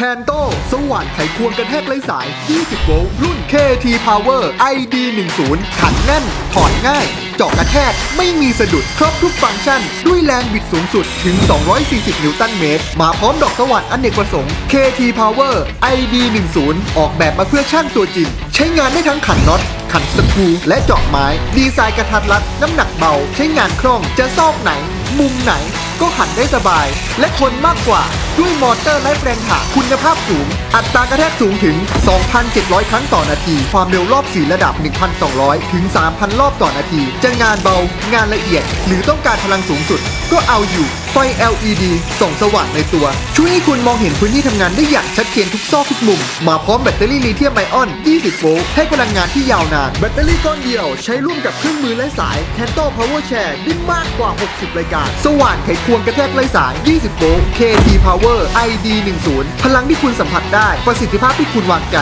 แคนโตสว่านไขควงกระแทกไร้สาย 20 โวลต์ รุ่น KT Power ID 10ขันแน่น ถอดง่าย เจาะกระแทก ไม่มีสะดุด ครบทุกฟังก์ชัน ด้วยแรงบิดสูงสุดถึง 240 นิวตันเมตร มาพร้อมดอกสว่านอเนกประสงค์ KT Power ID 10ออกแบบมาเพื่อช่างตัวจริง ใช้งานได้ทั้งขันน็อตขันสกรูและเจาะไม้ ดีไซน์กระทัดรัด น้ำหนักเบา ใช้งานคล่อง จะซอกไหน มุมไหน ก็หันได้สบาย และทนมากกว่า ด้วยมอเตอร์ไร้แรงถ่าคุณภาพสูง อัตรากระแทกสูงถึง 2,700 ครั้งต่อนาที ความเร็วรอบ4ระดับ 1,200 ถึง 3,000 รอบต่อนาที จะงานเบางานละเอียด หรือต้องการพลังสูงสุด ก็เอาอยู่ ไฟ LED ส่องสว่างในตัว ช่วยให้คุณมองเห็นพื้นที่ทำงานได้อย่างชัดเจนทุกซอกทุกมุม มาพร้อมแบตเตอรี่ลิเธียมไอออน 20 โวลต์ให้พลังงานที่ยาวนาน แบตเตอรี่ก้อนเดียวใช้ร่วมกับเครื่องมือและสาย Canto Power Share ได้มากกว่า 60 รายการ สว่านไขควงกระแทกไร้สาย 20 โวลต์ KT Power ID 10พลังที่คุณสัมผัสได้ ประสิทธิภาพที่คุณวางใจ